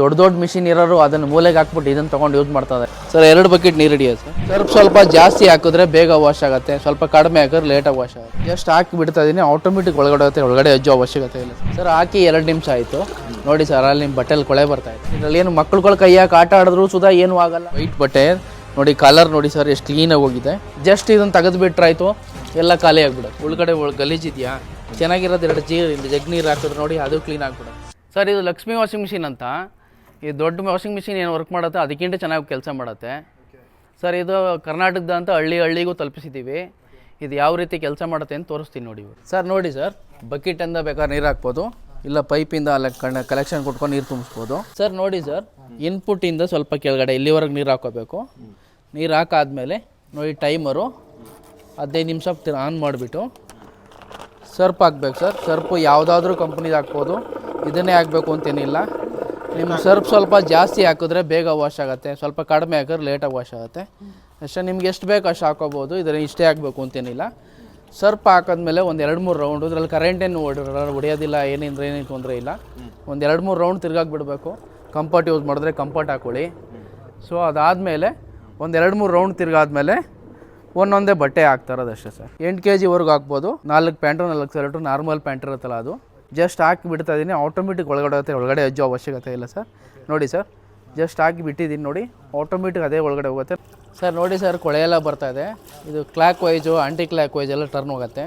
ದೊಡ್ಡ ದೊಡ್ಡ ಮಿಷಿನ್ ಇರೋರು ಅದನ್ನ ಮೂಲೆಗೆ ಹಾಕ್ಬಿಟ್ಟು ಇದನ್ನ ತಗೊಂಡು ಯೂಸ್ ಮಾಡ್ತಾರೆ. ಸರ್ ಎರಡು ಬಕೆಟ್ ನೀರು ಹಿಡಿಯೋದು ಸರ್? ಸ್ವಲ್ಪ ಸ್ವಲ್ಪ ಜಾಸ್ತಿ ಹಾಕಿದ್ರೆ ಬೇಗ ವಾಶ್ ಆಗುತ್ತೆ. ಸ್ವಲ್ಪ ಕಡಿಮೆ ಹಾಕಿದ್ರೆ ಲೇಟಾಗಿ ವಾಶ್ ಆಗುತ್ತೆ. ಜಸ್ಟ್ ಹಾಕಿ ಬಿಡ್ತಾ ಇದ್ದೀನಿ ಆಟೋಮೆಟಿಕ್ ಒಳಗಡೆ ಹೋಗುತ್ತೆ ಒಳಗಡೆ ಅಜ್ಜೋ ಅವಶ್ಯಕತೆ ಇಲ್ಲ. ಸರ್ ಹಾಕಿ ಎರಡು ನಿಮಿಷ ಆಯಿತು. ನೋಡಿ ಸರ್ ಅಲ್ಲಿ ನಿಮ್ಮ ಬಟ್ಟೆಲಿ ಕೊಳೆ ಬರ್ತಾ ಇದೆ. ಇದರಲ್ಲಿ ಏನು ಮಕ್ಕಳುಗಳ ಹಾಕಿ ಆಟ ಆಡಿದ್ರು ಸುಧಾ ಏನೂ ಆಗಲ್ಲ. ವೈಟ್ ಬಟ್ಟೆ ನೋಡಿ ಕಲರ್ ನೋಡಿ ಸರ್ ಎಷ್ಟು ಕ್ಲೀನಾಗಿ ಹೋಗಿದೆ. ಜಸ್ಟ್ ಇದನ್ನು ತೆಗೆದುಬಿಟ್ರಾಯ್ತು ಎಲ್ಲ ಖಾಲಿ ಆಗ್ಬಿಡುತ್ತೆ. ಒಳಗಡೆ ಒಳ ಗಲೀಜಿದೆಯಾ ಚೆನ್ನಾಗಿರೋದು ಎರಡು ಜೀ ಜಗ್ ನೀರು ಹಾಕಿದ್ರು ನೋಡಿ ಅದು ಕ್ಲೀನ್ ಆಗಿಬಿಡುತ್ತೆ. ಸರ್ ಇದು ಲಕ್ಷ್ಮಿ ವಾಷಿಂಗ್ ಮಿಷಿನ್ ಅಂತ. ಈ ದೊಡ್ಡ ವಾಷಿಂಗ್ ಮಿಷಿನ್ ಏನು ವರ್ಕ್ ಮಾಡುತ್ತೆ, ಅದಕ್ಕಿಂತ ಚೆನ್ನಾಗಿ ಕೆಲಸ ಮಾಡುತ್ತೆ. ಸರ್, ಇದು ಕರ್ನಾಟಕದ ಅಂತ ಹಳ್ಳಿ ಹಳ್ಳಿಗೂ ತಲುಪಿಸಿದ್ದೀವಿ ಇದು ಯಾವ ರೀತಿ ಕೆಲಸ ಮಾಡುತ್ತೆ ಅಂತ ತೋರಿಸ್ತೀನಿ ನೋಡಿ. ಸರ್ ನೋಡಿ ಸರ್ ಬಕೆಟಿಂದ ಬೇಕಾದ್ರೆ ನೀರು ಹಾಕ್ಬೋದು, ಇಲ್ಲ ಪೈಪಿಂದ ಅಲ್ಲ ಕಣ ಕಲೆಕ್ಷನ್ ಕೊಟ್ಕೊಂಡು ನೀರು ತುಂಬಿಸ್ಬೋದು. ಸರ್, ನೋಡಿ ಸರ್ ಇನ್ಪುಟಿಂದ ಸ್ವಲ್ಪ ಕೆಳಗಡೆ, ಇಲ್ಲಿವರೆಗೆ ನೀರು ಹಾಕೋಬೇಕು. ನೀರು ಹಾಕಾದ್ಮೇಲೆ ನೋಡಿ ಟೈಮರು ಹದಿನೈದು ನಿಮಿಷ ಆನ್ ಮಾಡಿಬಿಟ್ಟು ಸರ್ಪ್ ಹಾಕ್ಬೇಕು ಸರ್. ಸರ್ಪು ಯಾವುದಾದ್ರೂ ಕಂಪ್ನಿದು ಹಾಕ್ಬೋದು. ಇದನ್ನೇ ಹಾಕ್ಬೇಕು ಅಂತೇನಿಲ್ಲ. ನಿಮ್ಮ ಸರ್ಪ್ ಸ್ವಲ್ಪ ಜಾಸ್ತಿ ಹಾಕಿದ್ರೆ ಬೇಗ ವಾಶ್ ಆಗುತ್ತೆ. ಸ್ವಲ್ಪ ಕಡಿಮೆ ಹಾಕಿದ್ರೆ ಲೇಟಾಗಿ ವಾಶ್ ಆಗುತ್ತೆ. ಅಷ್ಟೇ, ನಿಮ್ಗೆ ಎಷ್ಟು ಬೇಕು ಅಷ್ಟು ಹಾಕೋಬೋದು. ಇದರಲ್ಲಿ ಇಷ್ಟೇ ಹಾಕಬೇಕು ಅಂತೇನಿಲ್ಲ. ಸರ್ಪ್ ಹಾಕಿದ್ಮೇಲೆ ಒಂದು ಎರಡು ಮೂರು ರೌಂಡು ಇದರಲ್ಲಿ ಕರೆಂಟ್ ಏನು ಹೊಡೆಯೋದಿಲ್ಲ, ಏನಿಂದ್ರೆ ಏನೇನು ತೊಂದರೆ ಇಲ್ಲ. ಒಂದು ಎರಡು ಮೂರು ರೌಂಡ್ ತಿರ್ಗಾಕ್ ಬಿಡಬೇಕು ಕಂಫರ್ಟ್ ಯೂಸ್ ಮಾಡಿದ್ರೆ ಕಂಫರ್ಟ್ ಹಾಕೊಳ್ಳಿ. ಸೊ ಅದಾದಮೇಲೆ ಒಂದು ಎರಡು ಮೂರು ರೌಂಡ್ ತಿರ್ಗಾದ್ಮೇಲೆ ಒಂದೊಂದೇ ಬಟ್ಟೆ ಹಾಕ್ತಾ ಇರೋದು ಅಷ್ಟೇ ಸರ್. ಎಂಟು ಕೆ ಜಿವರೆಗೂ ಹಾಕ್ಬೋದು. ನಾಲ್ಕು ಪ್ಯಾಂಟು ನಾಲ್ಕು ಶರ್ಟು ನಾರ್ಮಲ್ ಪ್ಯಾಂಟ್ ಇರುತ್ತಲ್ಲ ಅದು. ಜಸ್ಟ್ ಹಾಕಿ ಬಿಡ್ತಾ ಇದ್ದೀನಿ ಆಟೋಮೆಟಿಕ್ ಒಳಗಡೆ ಹೋಗುತ್ತೆ ಒಳಗಡೆ ಅಜ್ಜೋ ಅವಶ್ಯಕತೆ ಇಲ್ಲ ಸರ್. ನೋಡಿ ಸರ್ ಜಸ್ಟ್ ಹಾಕಿ ಬಿಟ್ಟಿದ್ದೀನಿ ನೋಡಿ. ಆಟೋಮೆಟಿಕ್ ಅದೇ ಒಳಗಡೆ ಹೋಗುತ್ತೆ. ಸರ್, ನೋಡಿ ಸರ್, ಕೊಳೆ ಎಲ್ಲ ಬರ್ತಾ ಇದೆ. ಇದು clockwise anticlockwise ಎಲ್ಲ ಟರ್ನ್ ಹೋಗುತ್ತೆ.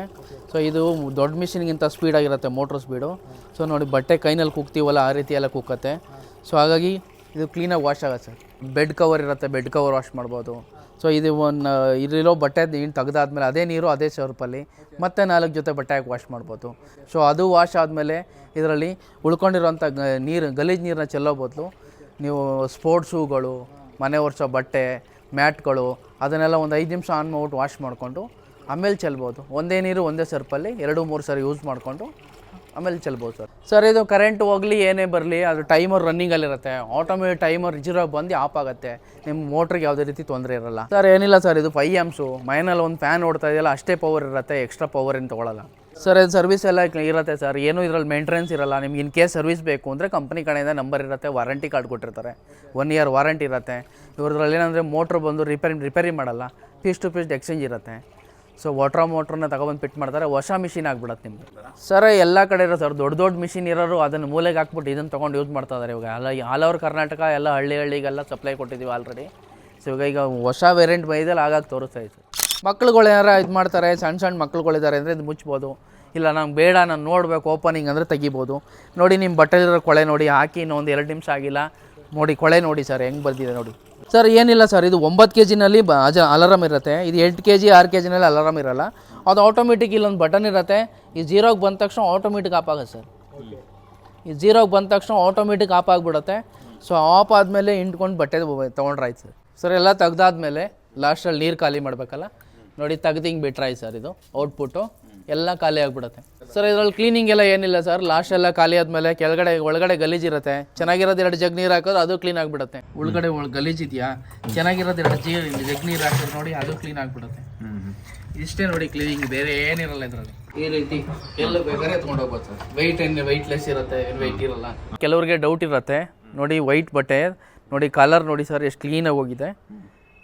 ಸೊ ಇದು ದೊಡ್ಡ ಮಿಷಿನ್ಗಿಂತ ಸ್ಪೀಡಾಗಿರುತ್ತೆ ಮೋಟ್ರ್ ಸ್ಪೀಡು ಸೊ ನೋಡಿ ಬಟ್ಟೆ ಕೈನಲ್ಲಿ ಕುಗ್ತೀವಲ್ಲ, ಆ ರೀತಿ ಎಲ್ಲ ಕುಕ್ಕತ್ತೆ ಸೊ ಹಾಗಾಗಿ ಇದು ಕ್ಲೀನಾಗಿ ವಾಶ್ ಆಗುತ್ತೆ ಸರ್ ಬೆಡ್ ಕವರ್ ಇರುತ್ತೆ ಬೆಡ್ ಕವರ್ ವಾಶ್ ಮಾಡ್ಬೋದು. ಸೊ ಇದು ಒಂದು ಇಲ್ಲಿರೋ ಬಟ್ಟೆ ನೀನು ತೆಗೆದಾದ್ಮೇಲೆ ಅದೇ ನೀರು ಅದೇ ಸರ್ಪಲ್ಲಿ ಮತ್ತೆ ನಾಲ್ಕು ಜೊತೆ ಬಟ್ಟೆ ಹಾಕಿ ವಾಶ್ ಮಾಡ್ಬೋದು. ಸೊ ಅದು ವಾಶ್ ಆದಮೇಲೆ ಇದರಲ್ಲಿ ಉಳ್ಕೊಂಡಿರೋಂಥ ಗ, ನೀರು, ಗಲೀಜು ನೀರನ್ನ ಚೆಲ್ಲೋ ಬದಲು ನೀವು ಸ್ಪೋರ್ಟ್ಸ್ ಶೂಗಳು ಮನೆ ಒರೆಸೋ ಬಟ್ಟೆ, ಮ್ಯಾಟ್ಗಳು ಅದನ್ನೆಲ್ಲ ಒಂದು ಐದು ನಿಮಿಷ ಆನ್ ಮಾಡ್ಬಿಟ್ಟು ವಾಶ್ ಮಾಡಿಕೊಂಡು ಆಮೇಲೆ ಚೆಲ್ಬೋದು. ಒಂದೇ ನೀರು ಒಂದೇ ಸರ್ಪಲ್ಲಿ ಎರಡು ಮೂರು ಸರಿ ಯೂಸ್ ಮಾಡಿಕೊಂಡು ಆಮೇಲೆ ಚೆಲ್ಬೋದು ಸರ್. ಸರ್, ಇದು ಕರೆಂಟ್ ಹೋಗಲಿ, ಏನೇ ಬರಲಿ, ಅದು ಟೈಮರ್ ರನ್ನಿಂಗಲ್ಲಿರುತ್ತೆ ಆಟೋಮೇಟಿಕ್ ಟೈಮರ್ ಜೀರೋ ಬಂದು ಆಫ್ ಆಗುತ್ತೆ. ನಿಮ್ಮ ಮೋಟ್ರಿಗೆ ಯಾವುದೇ ರೀತಿ ತೊಂದರೆ ಇರಲ್ಲ. ಸರ್, ಏನಿಲ್ಲ ಸರ್, ಇದು ಫೈ ಎಮ್ಸು ಮೈನಲ್ಲಿ ಒಂದು ಫ್ಯಾನ್ ಓಡ್ತಾ ಇದೆಯಲ್ಲ, ಅಷ್ಟೇ ಪವರ್ ಇರುತ್ತೆ ಎಕ್ಸ್ಟ್ರಾ ಪವರ್ ಏನು ತೊಗೊಳಲ್ಲ. ಸರ್, ಇದು ಸರ್ವಿಸ್ ಎಲ್ಲ ಇರುತ್ತೆ ಸರ್. ಏನು ಇದರಲ್ಲಿ ಮೇಂಟೆನೆನ್ಸ್ ಇರಲ್ಲ. ನಿಮ್ಗೆ ಇನ್ ಕೇಸ್ ಸರ್ವಿಸ್ ಬೇಕು ಅಂದರೆ ಕಂಪ್ನಿ ಕಡೆಯಿಂದ ನಂಬರ್ ಇರುತ್ತೆ ವಾರಂಟಿ ಕಾರ್ಡ್ ಕೊಟ್ಟಿರ್ತಾರೆ. ಒನ್ ಇಯರ್ ವಾರಂಟಿ ಇರುತ್ತೆ. ಇವ್ರದ್ರಲ್ಲಿ ಏನಂದರೆ ಮೋಟ್ರ್ ಬಂದು ರಿಪೇರಿ ರಿಪೇರಿ ಮಾಡಲ್ಲ. ಪೀಸ್ ಟು ಪೀಸ್ ಎಕ್ಸ್ಚೇಂಜ್ ಇರುತ್ತೆ. ಸೊ ವಾಟ್ರ್ ಮೋಟ್ರನ್ನ ತಗೊಬಂದು ಫಿಟ್ ಮಾಡ್ತಾರೆ. ಹೊಸ ಮಿಷಿನ್ ಆಗ್ಬಿಡತ್ತೆ ನಿಮ್ಗೆ ಸರ್, ಎಲ್ಲ ಕಡೆ ಇರೋ ಸರ್, ದೊಡ್ಡ ದೊಡ್ಡ ಮಿಷಿನ್ ಇರೋರು ಅದನ್ನು ಮೂಲೆಗೆ ಹಾಕ್ಬಿಟ್ಟು ಇದನ್ನು ತೊಗೊಂಡು ಯೂಸ್ ಮಾಡ್ತಾ ಇದ್ದಾರೆ ಇವಾಗ. ಎಲ್ಲ ಆಲ್ ಓವರ್ ಕರ್ನಾಟಕ ಎಲ್ಲ ಹಳ್ಳಿ ಹಳ್ಳಿಗೆಲ್ಲ ಸಪ್ಲೈ ಕೊಟ್ಟಿದ್ದೀವಿ ಆಲ್ರೆಡಿ ಸೊ ಇವಾಗ ಈಗ ಹೊಸ ವೇರಿಯಂಟ್ ಬೈದಲ್ಲಿ ಆಗಾಗ ತೋರಿಸ್ತಾ ಇತ್ತು ಮಕ್ಳುಗಳು ಏನಾರ ಇದು ಮಾಡ್ತಾರೆ ಸಣ್ಣ ಸಣ್ಣ ಮಕ್ಳುಗಳಿದ್ದಾರೆ ಅಂದರೆ ಇದು ಮುಚ್ಬೋದು. ಇಲ್ಲ, ನಂಗೆ ಬೇಡ, ನಾನು ನೋಡಬೇಕು ಓಪನಿಂಗ್ ಅಂದರೆ ತೆಗಿಬೋದು. ನೋಡಿ ನಿಮ್ಮ ಬಟ್ಟೆಲಿರೋ ಕೊಳೆ ನೋಡಿ, ಹಾಕಿ ಇನ್ನೊಂದು ಎರಡು ನಿಮಿಷ ಆಗಿಲ್ಲ. ನೋಡಿ ಕೊಳೆ ನೋಡಿ ಸರ್, ಹೆಂಗೆ ಬಂದಿದೆ ನೋಡಿ. ಸರ್, ಏನಿಲ್ಲ ಸರ್, ಇದು ಒಂಬತ್ತು ಕೆ ಜಿನಲ್ಲಿ ಅಜ ಅಲಾರಾಮ್ ಇರುತ್ತೆ. ಇದು ಎಂಟು ಕೆ ಜಿ ಆರು ಕೆ ಜಿನಲ್ಲಿ ಅಲಾರಾಮ್ ಇರಲ್ಲ. ಅದು ಆಟೋಮೆಟಿಕ್ ಇಲ್ಲೊಂದು ಬಟನ್ ಇರುತ್ತೆ. ಈ ಜೀರೋಗೆ ಬಂದ ತಕ್ಷಣ ಆಟೋಮೆಟಿಕ್ ಆಫ್ ಆಗುತ್ತೆ ಸರ್. ಈ ಜೀರೋಗೆ ಬಂದ ತಕ್ಷಣ ಆಟೋಮೆಟಿಕ್ ಆಫ್ ಆಗಿಬಿಡುತ್ತೆ. ಸೊ ಆಫ್ ಆದಮೇಲೆ ಇಂಟ್ಕೊಂಡು ಬಟ್ಟೆ ತೊಗೊಂಡ್ರಾಯ್ತು ಸರ್. ಸರ್ ಎಲ್ಲ ತೆಗ್ದಾದ್ಮೇಲೆ ಲಾಸ್ಟಲ್ಲಿ ನೀರು ಖಾಲಿ ಮಾಡಬೇಕಲ್ಲ? ನೋಡಿ, ತೆಗ್ದು ಹಿಂಗೆ ಬಿಟ್ರಾಯ್ತು ಸರ್ ಇದು ಔಟ್ಪುಟ್ಟು ಎಲ್ಲ ಖಾಲಿ ಆಗಿಬಿಡುತ್ತೆ. ಸರ್ ಇದರಲ್ಲಿ ಕ್ಲೀನಿಂಗ್ ಎಲ್ಲ ಏನಿಲ್ಲ ಸರ್. ಲಾಸ್ಟ್ ಎಲ್ಲ ಖಾಲಿ ಆದಮೇಲೆ ಕೆಳಗಡೆ ಒಳಗಡೆ ಗಲೀಜಿರುತ್ತೆ ಚೆನ್ನಾಗಿರೋದು ಎರಡು ಜಗ್ ನೀರು ಹಾಕೋದು ಅದು ಕ್ಲೀನ್ ಆಗಿಬಿಡುತ್ತೆ. ಒಳಗಡೆ ಒಳ ಗಲೀಜಿದೆಯಾ ಚೆನ್ನಾಗಿರೋದು ಎರಡು ಜೀ ಜಗ್ ನೀರು ಹಾಕೋದು ನೋಡಿ ಅದು ಕ್ಲೀನ್ ಆಗಿಬಿಡುತ್ತೆ. ಇಷ್ಟೇ ನೋಡಿ ಕ್ಲೀನಿಂಗ್ ಬೇರೆ ಏನಿರಲ್ಲ ಇದರಲ್ಲಿ. ಈ ರೀತಿ ಎಲ್ಲ ಬೇಕಾದ್ರೆ ತೊಗೊಂಡು ಹೋಗ್ಬೋದು ಸರ್. ವೆಯ್ಟ್ ಏನು ವೆಯ್ಟ್ಲೆಸ್ ಇರುತ್ತೆ ಏನು ವೆಯ್ಟ್ ಇರಲ್ಲ. ಕೆಲವರಿಗೆ ಡೌಟ್ ಇರುತ್ತೆ. ನೋಡಿ ವೈಟ್ ಬಟ್ಟೆ ನೋಡಿ ಕಲರ್ ನೋಡಿ ಸರ್ ಎಷ್ಟು ಕ್ಲೀನಾಗಿ ಹೋಗಿದೆ.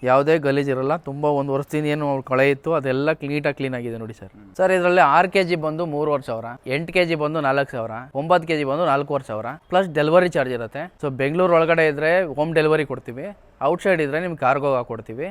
ಯಾವುದೇ ಗಲೀಜ್ ಇರಲ್ಲ. ತುಂಬ ಒಂದು ವರ್ಷದಿಂದ ಏನು ಕೊಳೆ ಇತ್ತು ಅದೆಲ್ಲ ಕ್ಲೀನಾಗಿ ಕ್ಲೀನ್ ಆಗಿದೆ ನೋಡಿ ಸರ್. ಸರ್ ಇದರಲ್ಲಿ ಆರು ಕೆ ಜಿ ಬಂದು ಮೂರುವರೆ ಸಾವಿರ ಎಂಟು ಕೆ ಜಿ ಬಂದು ನಾಲ್ಕು ಸಾವಿರ ಒಂಬತ್ತು ಕೆ ಜಿ ಬಂದು ನಾಲ್ಕೂವರೆ ಸಾವಿರ ಪ್ಲಸ್ ಡೆಲಿವರಿ ಚಾರ್ಜ್ ಇರುತ್ತೆ. ಸೊ ಬೆಂಗಳೂರು ಒಳಗಡೆ ಇದ್ದರೆ ಹೋಮ್ ಡೆಲಿವರಿ ಕೊಡ್ತೀವಿ. ಔಟ್ಸೈಡ್ ಇದ್ದರೆ ನಿಮ್ಗೆ ಕಾರ್ಗೋ ಕೊಡ್ತೀವಿ.